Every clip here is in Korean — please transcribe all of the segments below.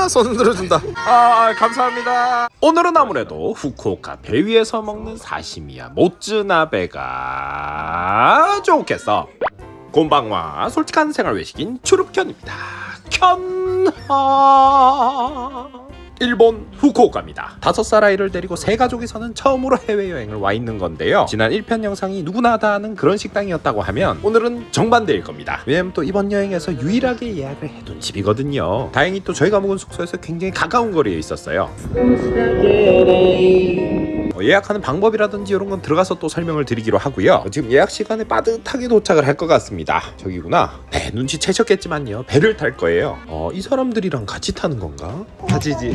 아, 손 들어준다. 아, 감사합니다. 오늘은 아무래도 후쿠오카 배 위에서 먹는 사시미야 모츠나베가 좋겠어. 곤방와 솔직한 생활 외식인 추룹견입니다. 켠하. 일본 후쿠오카입니다. 다섯 살 아이를 데리고 세 가족이 서는 처음으로 해외여행을 와 있는 건데요. 지난 1편 영상이 누구나 다 아는 그런 식당이었다고 하면 오늘은 정반대일 겁니다. 왜냐면 또 이번 여행에서 유일하게 예약을 해둔 집이거든요. 다행히 또 저희가 묵은 숙소에서 굉장히 가까운 거리에 있었어요. 어, 예약하는 방법이라든지 이런 건 들어가서 또 설명을 드리기로 하고요. 어, 지금 예약 시간에 빠듯하게 도착을 할 것 같습니다. 저기구나. 네, 눈치채셨겠지만요. 배를 탈 거예요. 어, 이 사람들이랑 같이 타는 건가? 8時、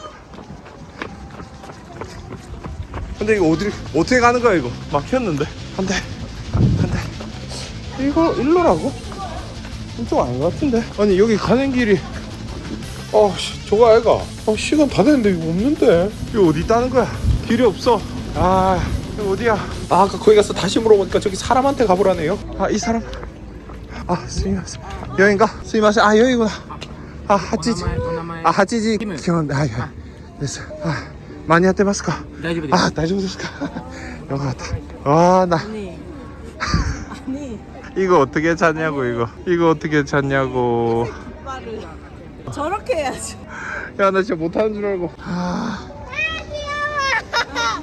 근데 이거 어디 어떻게 가는 거야 이거? 막혔는데? 안돼. 안돼. 이거 일로라고? 이쪽 아닌 것 같은데. 아니 여기 가는 길이. 아, 씨, 저거 아이가. 아, 시간 다 됐는데 이거 없는데. 이거 어디 있다는 거야? 길이 없어. 아 이거 어디야? 아, 아까 거기 가서 다시 물어보니까 저기 사람한테 가보라네요. 아 이 사람. 아 스미마세 여긴가? 스미마세 아 여기구나. 아 하찌지. 아 하찌지. 기원 아 예. 됐어. 아 많이やってますか大丈夫です。あ大丈夫ですかよかったあー나 이거 어떻게 찾냐고 이거 이거 어떻게 찾냐고 저렇게 해야지. 야 나 진짜 못하는 줄 알고 아.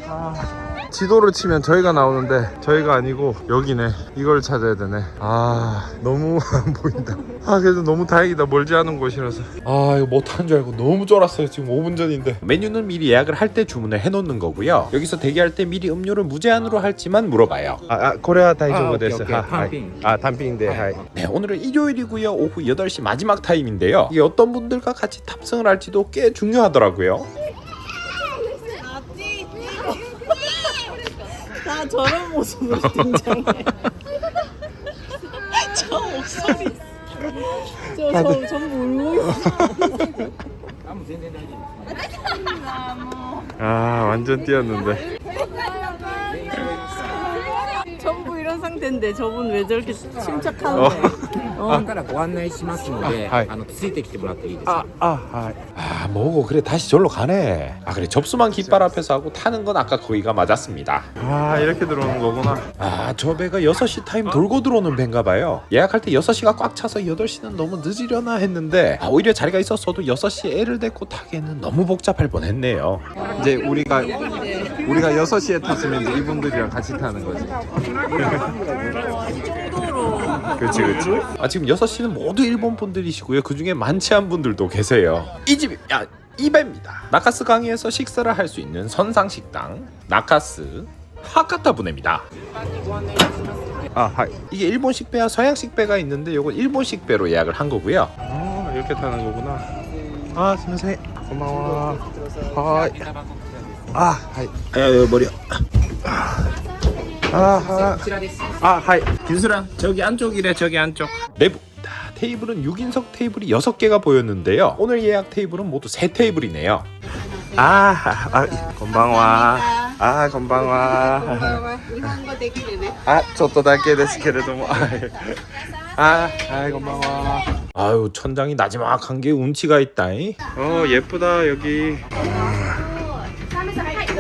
아. 지도를 치면 저희가 나오는데 저희가 아니고 여기네. 이걸 찾아야 되네. 아 너무 안 보인다. 아 그래도 너무 다행이다. 멀지 않은 곳이라서. 아 이거 못하는 줄 알고 너무 쫄았어요. 지금 5분 전인데. 메뉴는 미리 예약을 할 때 주문을 해놓는 거고요. 여기서 대기할 때 미리 음료를 무제한으로 할지만 물어봐요. 아, 아 아, 다이조부 오케이, 데스 오케이. 하,単品 아 단핑인데 하이. 네 오늘은 일요일이고요. 오후 8시 마지막 타임인데요. 이게 어떤 분들과 같이 탑승을 할지도 꽤 중요하더라고요 저런 모습으로 등장해. 저 목소리. 저, 저, 전부 울고 있어. 아 완전 뛰었는데 전부 이런 상태인데 저분 왜 저렇게 침착한 어. 거야. 今からご案内しますので、あはいあのついてきてもらっていいですか。 아아 아 뭐고 그래 다시 절로 가네 아 그래 접수만 깃발 앞에서 하고 타는 건 아까 거기가 맞았습니다 아 이렇게 들어오는 거구나 아 저 배가 6시 타임 돌고 들어오는 배인가 봐요 예약할 때 6시가 꽉 차서 8시는 너무 늦으려나 했는데 아, 오히려 자리가 있었어도 6시에 애를 데리고 타기에는 너무 복잡할 뻔했네요 이제 우리가 우리가 6시에 탔으면 이제 이분들이랑 같이 타는 거지 그렇지 그렇지 아 지금 6시는 모두 일본 분들이시고요. 그 중에 많지 않은 분들도 계세요. 이 집이 야 이배입니다. 나카스 강의에서 식사를 할 수 있는 선상식당 나카스 하카타 부네입니다. 아 하이. 이게 일본식 배와 서양식 배가 있는데 요건 일본식 배로 예약을 한 거고요. 아 이렇게 타는 거구나. 아 스미마세 고마워. 하이. 아 하이. 아유 머리. 아, こちらです。 아, 아 하이 윤수랑 저기 안쪽이래 저기 안쪽 내부 아, 테이블은 6인석 테이블이 6개가 보였는데요 오늘 예약 테이블은 모두 3테이블이네요 아, 아 건방와 아 건방와 日本語できるね。あちょっとだけですけれどもはいあはいこんばんは 아유 천장이 나지막한 게 운치가 있다잉 어 예쁘다 여기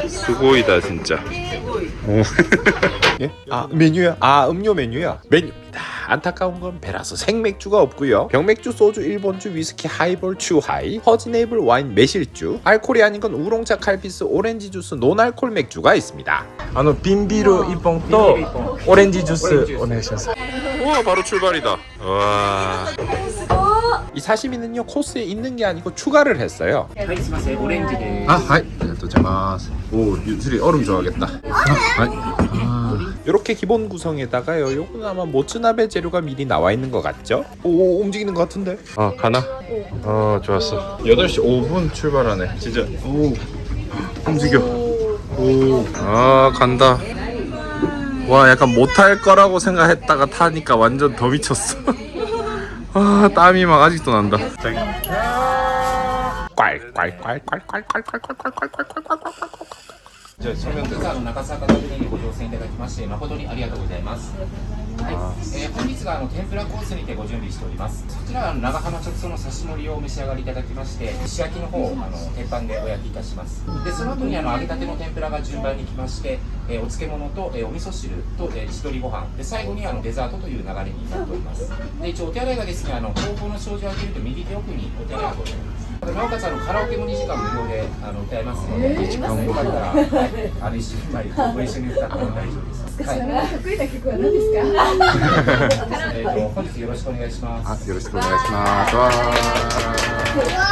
수고이다 진짜 어. 예? 아 메뉴야? 아 음료 메뉴야? 메뉴입니다 안타까운 건 배라서 생맥주가 없고요 병맥주, 소주, 일본주, 위스키, 하이볼, 추하이 허지네이블 와인, 매실주 알코올이 아닌 건 우롱차, 칼피스, 오렌지 주스, 노알콜 맥주가 있습니다 あの瓶ビール1本とオレンジジュースお願いします 우와 바로 출발이다 와. 이 사시미는요 코스에 있는 게 아니고 추가를 했어요 はい、すみません、オレンジです。 아 하이 도자마스 오 유슬이 얼음 좋아하겠다 하 이 아, 이렇게 기본 구성에다가요 요거는 아마 모츠나베 재료가 미리 나와 있는 것 같죠? 오 움직이는 것 같은데 아 가나? 어 좋았어 8시 5분 출발하네 진짜 오 움직여. 오, 아 간다. 와, 약간 못할 거라고 생각했다가 타니까 완전 더 미쳤어. 아, 땀이 막 아직도 난다. 꽐꽐꽐꽐꽐꽐꽐꽐꽐꽐꽐꽐꽐 じゃあ、それ実はあの中坂食にご乗船いただきまして誠にありがとうございます。はい、えー本日があの天ぷらコースにてご準備しております。そちらは長浜直送の刺し盛りをお召し上がりいただきまして、石焼きの方をあの鉄板でお焼きいたします。でその後にあの揚げたての天ぷらが順番に来まして、えーお漬物と、えーお味噌汁と、えー地鶏ご飯で最後にあのデザートという流れになっております。で一応お手洗いがですねあの後方の障子を開けると右手奥にお手洗いがございます。なおかつあのカラオケも2時間無料であの歌えますので、よかったら、はい、あの一緒にまあご一緒に歌っても大丈夫です。はい。得意な曲は何ですか？えっと本日よろしくお願いします。あよろしくお願いします。わー。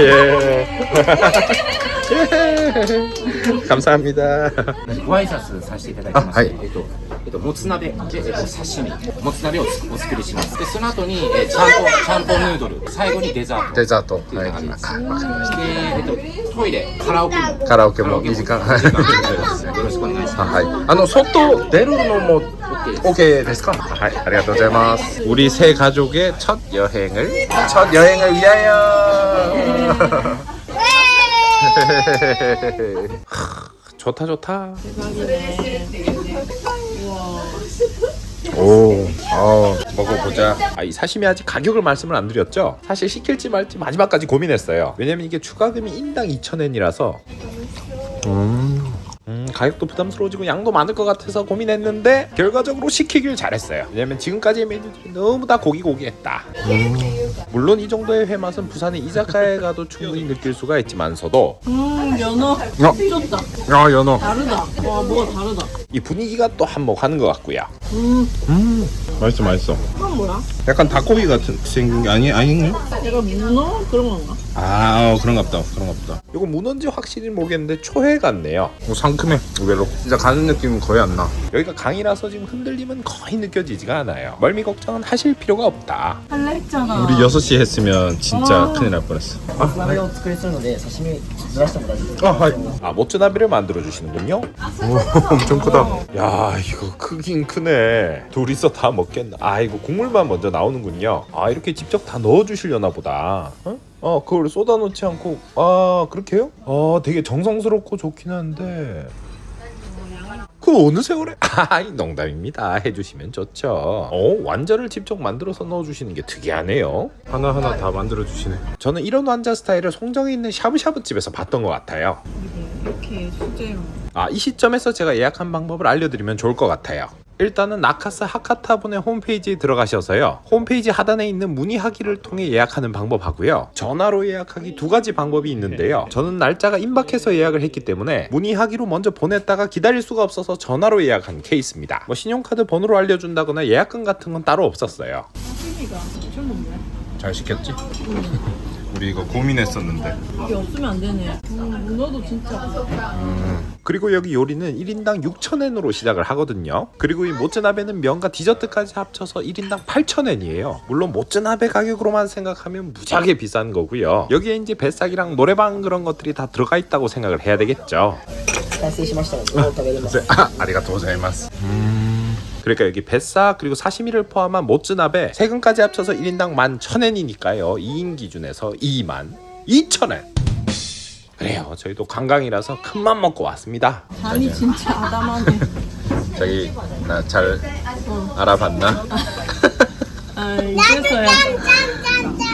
예. 감사합니다. ご挨拶させていただきます。あはいえっと、えっと、もつ鍋で、えっと、刺身、もつ鍋をお作りします。で、その後に、えー、ちゃんぽん、ちゃんぽんヌードル、最後にデザート。 데자토. っていうのがあります。아, で、えっと、トイレ、カラオケも。 가라오케 뭐2時間2時間よろしくお願いします。 아, 하이. 아, 너 소토 내루는 뭐 OK です。 오케이 ですか? 하이, 아리가또 고자이마스. 우리 세 가족의 첫 여행을 첫 여행을 위하여. 좋다 좋다. 오, 어, 먹어보자. 아, 이 사시미 아직 가격을 말씀을 안 드렸죠? 사실 시킬지 말지 마지막까지 고민했어요. 왜냐면 이게 추가금이 인당 2,000엔이라서 음, 가격도 부담스러워지고 양도 많을 것 같아서 고민했는데 결과적으로 시키길 잘했어요. 왜냐면 지금까지의 메뉴들이 너무 다 고기고기했다. 물론 이 정도의 회맛은 부산의 이자카야에 가도 충분히 느낄 수가 있지만서도 음 연어 미쳤다 아, 연어. 다르다 와 뭐가 다르다 이 분위기가 또 한몫하는 것 같고요. 음 맛있어, 맛있어. 그건 뭐야? 약간 닭고기 같은 생긴 게 아니 아닌가? 약간 문어 그런 건가? 아, 어, 그런가 보다. 그런가 보다. 이거 문어인지 확실히 모르겠는데 초회 같네요. 어, 상큼해. 의외로. 진짜 가는 느낌은 거의 안 나. 여기가 강이라서 지금 흔들림은 거의 느껴지지가 않아요. 멀미 걱정은 하실 필요가 없다. 할래 했잖아 우리 6시 했으면 진짜 아. 큰일 날 뻔했어. 鍋をお作りするので刺身ずらしても大丈夫です 아, 하이. 아 모츠나베를 만들어 주시는군요. 오, 엄청 크다. 야 이거 크긴 크네. 둘이서 다 먹겠나? 아 이거 국물만 먼저 나오는군요. 아 이렇게 직접 다 넣어 주시려나 보다. 어? 어 그걸 쏟아놓지 않고 아 그렇게요? 아 되게 정성스럽고 좋긴 한데. 그 어느 세월에? 아이 농담입니다. 해주시면 좋죠. 어? 완자를 직접 만들어서 넣어주시는 게 특이하네요. 하나하나 다 만들어 주시네. 저는 이런 완자 스타일을 송정에 있는 샤브샤브 집에서 봤던 것 같아요. 이렇게 수제로. 아, 이 시점에서 제가 예약한 방법을 알려드리면 좋을 것 같아요. 일단은 나카스 하카타분의 홈페이지에 들어가셔서요. 홈페이지 하단에 있는 문의하기를 통해 예약하는 방법하고요. 전화로 예약하기 두 가지 방법이 있는데요. 저는 날짜가 임박해서 예약을 했기 때문에 문의하기로 먼저 보냈다가 기다릴 수가 없어서 전화로 예약한 케이스입니다. 뭐 신용카드 번호로 알려준다거나 예약금 같은 건 따로 없었어요. 높네 잘 시켰지? 우리 이거 고민했었는데. 이게 없으면 안 되네 음, 문어도 진짜 그리고 여기 요리는 1인당 6,000엔으로 시작을 하거든요. 그리고 이 모츠나베는 면과 디저트까지 합쳐서 1인당 8,000엔이에요. 물론 모츠나베 가격으로만 생각하면 무지하게 비싼 거고요. 여기에 이제 뱃삭이랑 노래방 그런 것들이 다 들어가 있다고 생각을 해야 되겠죠. 完成しましたのでもう食べれます 아, 아리가또 고자이마스. 그러니까 여기 뱃삭 그리고 사시미를 포함한 모츠나베 세금까지 합쳐서 1인당 11,000엔이니까요. 2인 기준에서 2만 2,000엔. 그래요. 저희도 관광이라서 큰맘 먹고 왔습니다. 간이 진짜 아담하네 자기 나 잘 알아봤나? 아 이제서야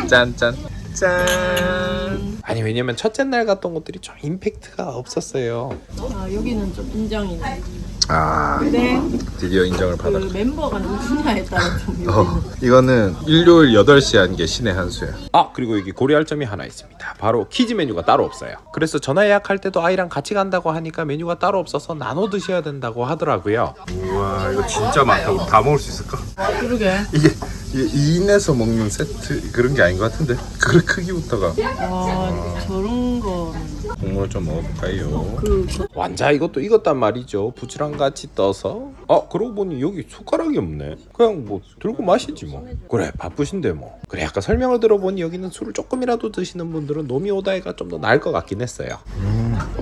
짠짠. 짠. 아니 왜냐면 첫째 날 갔던 곳들이 좀 임팩트가 없었어요. 아 여기는 좀 인정이네 아, 근데 드디어 인정을 그 받았다. 멤버가 누구냐에 따라 좀 여기는 어, 이거는 일요일 8시 한게 신의 한 수야. 아 그리고 여기 고려할 점이 하나 있습니다. 바로 키즈 메뉴가 따로 없어요. 그래서 전화 예약할 때도 아이랑 같이 간다고 하니까 메뉴가 따로 없어서 나눠 드셔야 된다고 하더라고요. 우와, 이거 진짜 많다. 우리 다 먹을 수 있을까? 그러게 이게 이게 2인에서 먹는 세트 그런 게 아닌 것 같은데 그 크기부터가 아 저런 거 국물 좀 먹어볼까요? 그 완자 이것도 익었단 말이죠. 부추랑 같이 떠서. 아 그러고 보니 여기 숟가락이 없네. 그냥 뭐 들고 마시지 뭐. 그래 바쁘신데 뭐. 그래 아까 설명을 들어보니 여기는 술을 조금이라도 드시는 분들은 노미 오다이가 좀 더 나을 것 같긴 했어요.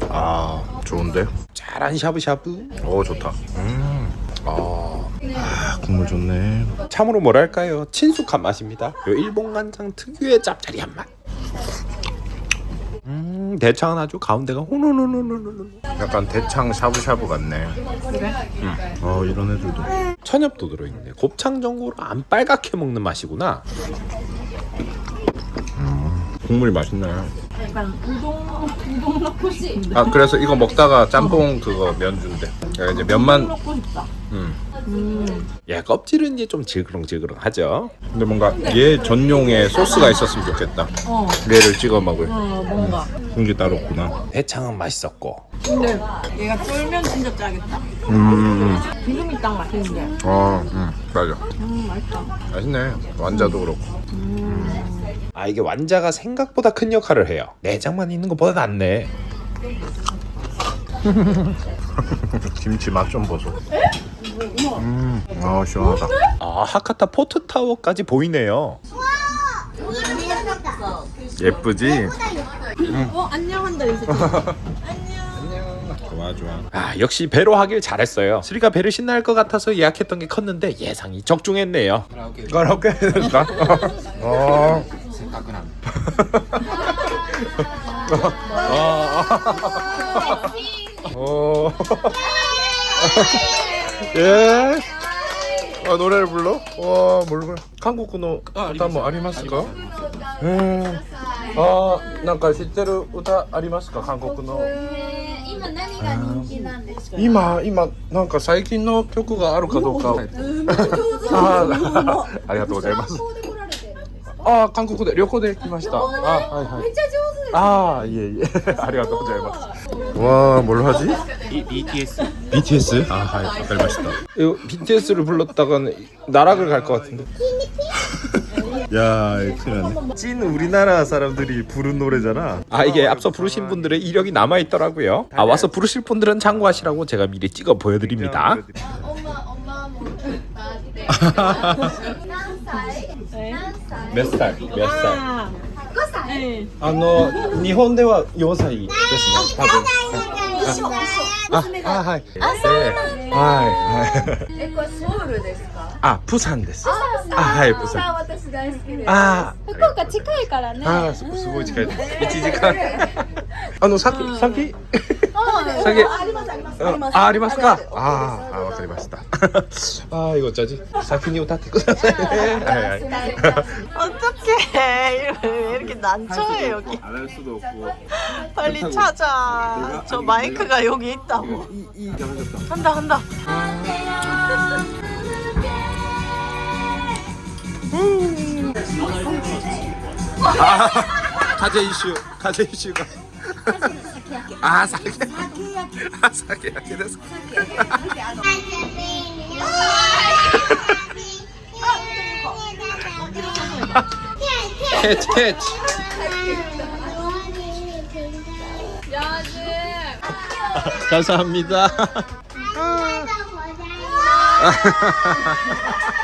아 좋은데? 잘한 샤브샤브. 오 좋다 음. 아, 아 국물 좋네 참으로 뭐랄까요 친숙한 맛입니다. 요 일본 간장 특유의 짭짤이한 맛. 음 대창은 아주 가운데가 호노노노노노. 약간 대창 샤브샤브 같네 그래? 응. 어 이런 애들도 천엽도 들어있네. 곱창 전골을 안 빨갛게 먹는 맛이구나. 국물이 맛있네 약간 우동 우동 넣고 싶은데 아 그래서 이거 먹다가 짬뽕 그거 면 준대 그러니까 이제 면만 먹고 싶다 음. 음. 예 껍질은 이제 좀 질그렁질그렁하죠. 근데 뭔가 얘 전용의 소스가 있었으면 좋겠다. 어, 얘를 찍어 먹을. 어 뭔가. 그게 따로 없구나. 대창은 맛있었고. 근데 얘가 쫄면 진짜 짜겠다. 음, 음. 기름이 딱 맛있는데. 어, 음, 맞아. 음 맛있다. 맛있네. 완자도 그렇고. 아 이게 완자가 생각보다 큰 역할을 해요. 내장만 있는 것보다 낫네. 김치 맛 좀 보소 음, 아 시원하다. 아 하카타 포트 타워까지 보이네요. 예쁘지? 어 안녕한다 이 새끼. 좋아 좋아. 아 역시 배로 하길 잘했어요. 수리가 배를 신나할 것 같아서 예약했던 게 컸는데 예상이 적중했네요. 가라오케 나. 어. 생각은 で 어. 예. 아 노래를 불러? 와 모르고 한국어歌もありますか? 음. 아, なんか知ってる歌ありますか韓国の今何が人気なんですか今今なんか最近の曲があるかどうかあーありがとうございます あ、韓国で旅行で来ました。あ、はいはい。めっちゃ上手です。あ、いえいえ。ありがとうございます。わあ、뭘 하지? BTS. BTS? 아, 하이, 알겠습니다. 이거 BTS를 불렀다가 나락을 갈 것 같은데. 야, 큰일 났네. 찐 우리나라 사람들이 부른 노래잖아. 아, 이게 앞서 부르신 분들의 이력이 남아 있더라고요. 아, 와서 부르실 분들은 참고하시라고 제가 미리 찍어 보여 드립니다. 엄마, 엄마 別歳別歳ああの日本では4歳ですね。多分。あはい。あそうはいはい。えこれソウルですか？あプサンです。あはいプサン。私大好きです。あ福岡近いからね。あすごい近いです。時間。あの、先、先先ありますありますありますあ、ありますか。あーあ、わかりました。あー、いごちゃんじ、先に歌ってくださいね。はいはい。 어떡해 왜 이렇게 난처해 여기 안 할 수도 없고. 빨리 찾아 저 마이크가 여기 있다고 한다 한다 가제 이슈, 가제 이슈가. 아, 사케. 아, 사케 야케 됐어. 캐치, 캐치. 감사합니다.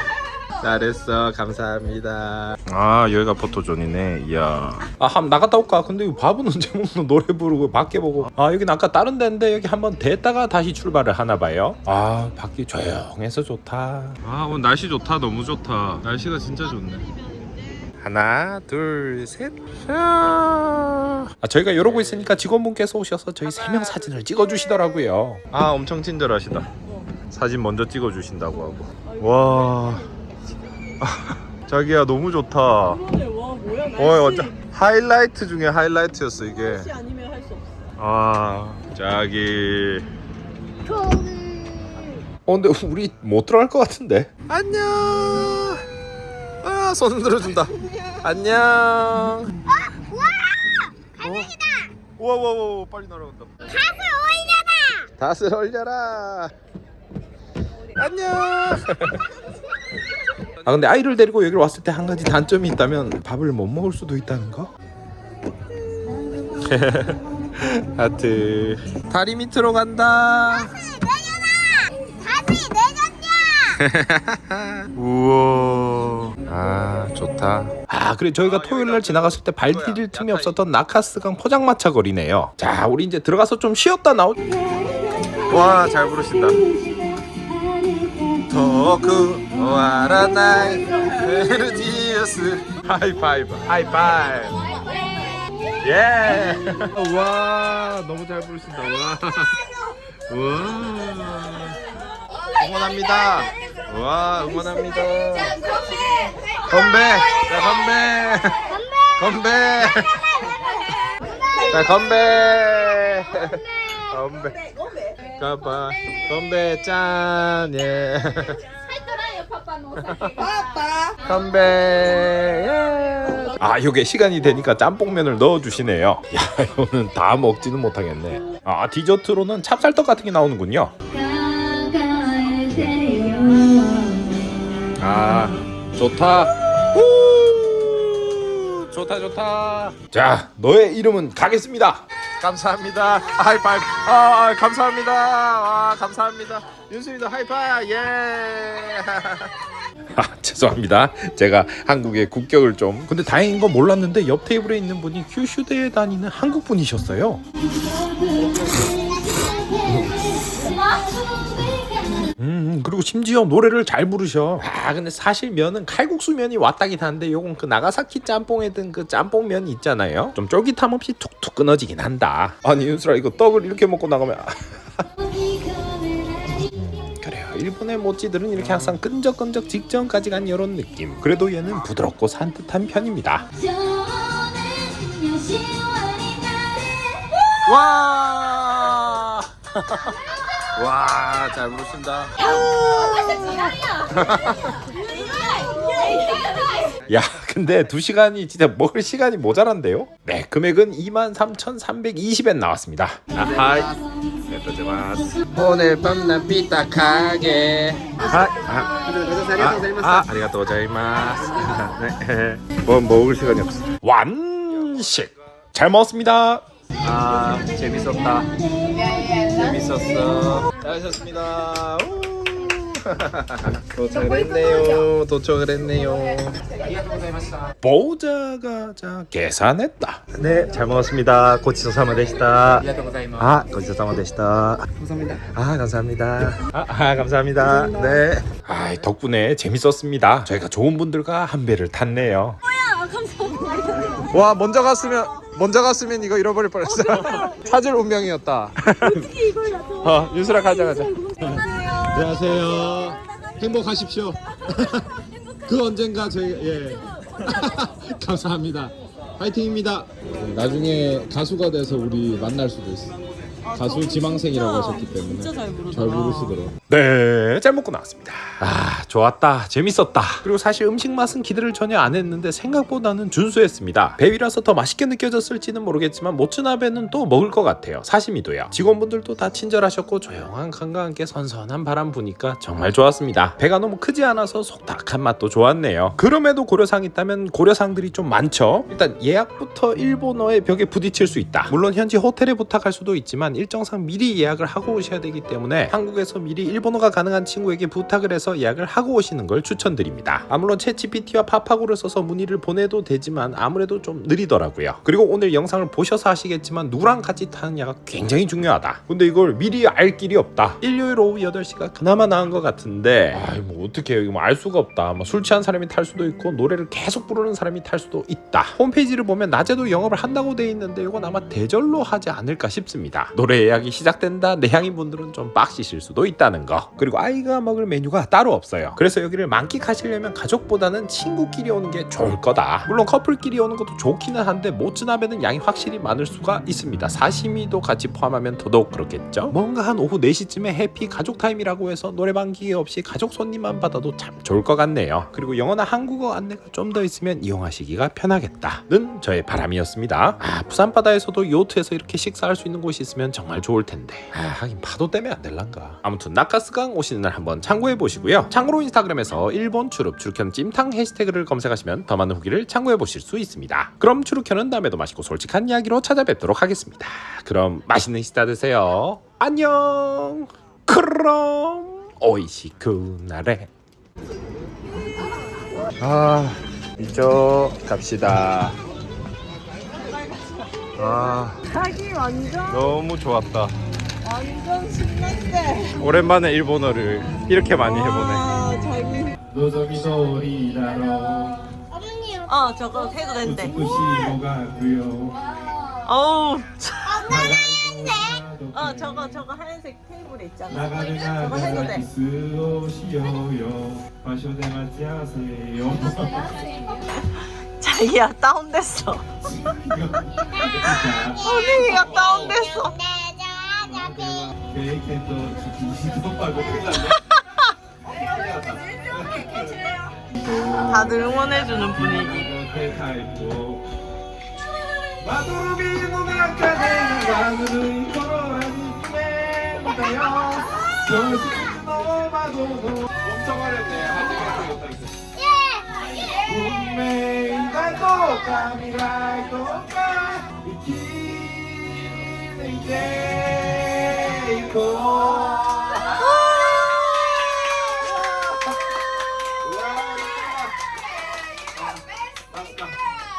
잘했어, 감사합니다. 아, 여기가 포토존이네. 이야. 아 한번 나갔다 올까? 근데 이 밥은 언제 먹는 노래 부르고 밖에 보고 아 여긴 아까 다른 데인데 여기 한번 됐다가 다시 출발을 하나 봐요. 아 밖이 조용해서 좋다. 아, 오늘 날씨 좋다. 너무 좋다. 날씨가 진짜 좋네. 하나, 둘, 셋. 샤. 아 저희가 이러고 있으니까 직원분께서 오셔서 저희 세 명 사진을 찍어주시더라고요. 아, 엄청 친절하시다. 사진 먼저 찍어 주신다고 하고. 와. 자기야 너무 좋다. 와 뭐야 날씨 와, 완전 하이라이트 중에 하이라이트였어 이게. 날씨 아니면 할 수 없어 아, 자기. 어 근데 우리 못 들어갈 것 같은데. 안녕. 아, 손 들어준다. 안녕. 아, 와! 가능이다. 우와, 우와, 우와, 빨리 날아간다. 닷을 올려라. 닷을 올려라. 안녕. 아 근데 아이를 데리고 여기를 왔을 때 한 가지 단점이 있다면 밥을 못 먹을 수도 있다는 거? 하트. 다리 밑으로 간다. 우와. 아 좋다. 아 그래 저희가 토요일날 지나갔을 때 발 디딜 틈이 없었던 나카스강 포장마차 거리네요. 자 우리 이제 들어가서 좀 쉬었다 나오 와잘 부르신다. 토 크 와라나이 메르디어스 하이파이브 하이파이브 예. 와 너무 잘 부르신다. 와. 와. 응원합니다. 와 응원합니다. 건배. 자 건배. 건배. 자 건배. 건배. 가봐. 건배 짠. 예. 아빠. 건배. 예. 아, 요게 시간이 되니까 짬뽕면을 넣어주시네요. 야, 이거는 다 먹지는 못하겠네. 아, 디저트로는 찹쌀떡 같은 게 나오는군요. 아, 좋다. 우! 좋다, 좋다. 자, 너의 이름은 가겠습니다. 감사합니다. 하이파이브. 아, 아, 감사합니다. 아, 감사합니다. 윤수이도 하이파이브. 예. 아, 죄송합니다. 제가 한국의 국격을 좀. 근데 다행인 건 몰랐는데 옆 테이블에 있는 분이 큐슈대에 다니는 한국 분이셨어요. 음, 그리고 심지어 노래를 잘 부르셔. 아, 근데 사실 면은 칼국수 면이 왔다긴 한데 요건 그 나가사키 짬뽕에 든 그 짬뽕 면 있잖아요. 좀 쫄깃함 없이 툭툭 끊어지긴 한다. 아니, 윤수라 이거 떡을 이렇게 먹고 나가면. 일본의 모찌들은 이렇게 음. 항상 끈적끈적 직전까지 간 이런 느낌. 그래도 얘는 부드럽고 산뜻한 편입니다. 와! 와, 잘 부르신다. 야, 근데 2시간이 진짜 먹을 시간이 모자란데요? 네, 금액은 23,320엔 나왔습니다. 아하이. 네, 오늘 밤낮 삐딱하게. 아, 아, ありがとうございます。 아, 아리가또 고자이마스. 네. 뭐 먹을 시간이 없어. 완식. 잘 먹었습니다. 아, 재밌었다. 재밌었어. 잘하셨습니다. 도착을 했네요. 도착을 했네요. 보자가 자 계산했다. 네, 잘 먹었습니다. 고치소사마 되시다. 아, 고치소사마 되시다. 감사합니다. 아, 감사합니다. 아, 아, 감사합니다. 네. 아, 덕분에 재밌었습니다. 저희가 좋은 분들과 한 배를 탔네요. 와, 먼저 갔으면 먼저 갔으면 이거 잃어버릴 뻔했어. 찾을 운명이었다. 어떻게 이걸 나 어, 유수라 가자 가자. 안녕하세요. 행복하십시오. 그 언젠가 저희 예 감사합니다. 파이팅입니다. 나중에 가수가 돼서 우리 만날 수도 있어. 가수 지망생이라고 하셨기 때문에 진짜 잘 부르더라. 잘 부르시더라고. 네, 잘 먹고 나왔습니다. 아, 좋았다. 재밌었다. 그리고 사실 음식 맛은 기대를 전혀 안 했는데 생각보다는 준수했습니다. 배위라서 더 맛있게 느껴졌을지는 모르겠지만 모츠나베는 또 먹을 것 같아요. 사시미도요. 직원분들도 다 친절하셨고 조용한 강과 함께 선선한 바람 부니까 정말 좋았습니다. 배가 너무 크지 않아서 속닥한 맛도 좋았네요. 그럼에도 고려상 있다면 고려상들이 좀 많죠. 일단 예약부터 일본어의 벽에 부딪힐 수 있다. 물론 현지 호텔에 부탁할 수도 있지만 일정상 미리 예약을 하고 오셔야 되기 때문에 한국에서 미리 일본어가 가능한 친구에게 부탁을 해서 예약을 하고 오시는 걸 추천드립니다. 아 물론 챗GPT와 파파고를 써서 문의를 보내도 되지만 아무래도 좀 느리더라고요. 그리고 오늘 영상을 보셔서 아시겠지만 누구랑 같이 타느냐가 굉장히 중요하다. 근데 이걸 미리 알 길이 없다. 일요일 오후 8시가 그나마 나은 것 같은데 아이 뭐 어떻게 이거 뭐 알 수가 없다. 뭐 술 취한 사람이 탈 수도 있고 노래를 계속 부르는 사람이 탈 수도 있다. 홈페이지를 보면 낮에도 영업을 한다고 돼 있는데 이건 아마 대절로 하지 않을까 싶습니다. 노래 예약이 시작된다 내향인 분들은 좀 빡시실 수도 있다는 거. 그리고 아이가 먹을 메뉴가 따로 없어요. 그래서 여기를 만끽하시려면 가족보다는 친구끼리 오는 게 좋을 거다. 물론 커플끼리 오는 것도 좋기는 한데 모츠나베는 양이 확실히 많을 수가 있습니다. 사시미도 같이 포함하면 더더욱 그렇겠죠. 뭔가 한 오후 4시쯤에 해피 가족 타임이라고 해서 노래방 기계 없이 가족 손님만 받아도 참 좋을 것 같네요. 그리고 영어나 한국어 안내가 좀 더 있으면 이용하시기가 편하겠다는 저의 바람이었습니다. 아 부산 바다에서도 요트에서 이렇게 식사할 수 있는 곳이 있으면 정말 좋을 텐데. 아 하긴 파도 때문에 안 될란가. 아무튼 낙하 나카스강 오시는 날 한번 참고해 보시고요. 참고로 인스타그램에서 일본 추룹 추루현 찜탕 해시태그를 검색하시면 더 많은 후기를 참고해 보실 수 있습니다. 그럼 추루현은 다음에도 맛있고 솔직한 이야기로 찾아뵙도록 하겠습니다. 그럼 맛있는 시다 드세요. 안녕. 그럼 오이시쿠나레. 아 이쪽 갑시다. 아 자기 완전 너무 좋았다. 완전 신났대. 오랜만에 일본어를 이렇게 많이 해보네. 아 자기. 어 저거 해도 된대. 어우. 어 저거 저거 하얀색 테이블에 있잖아. 저거 해도 돼. 자기야 다운됐어. 언니가 다운됐어. 다들 응원해주는 분위기. 마도로비 누나한테 마늘을 걸어라니네 못해요 저승 너마도 너 엄청 화냈네 아직 못하겠어 運命だとか未来とか生き抜いていこううわ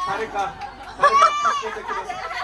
誰か誰か助けてください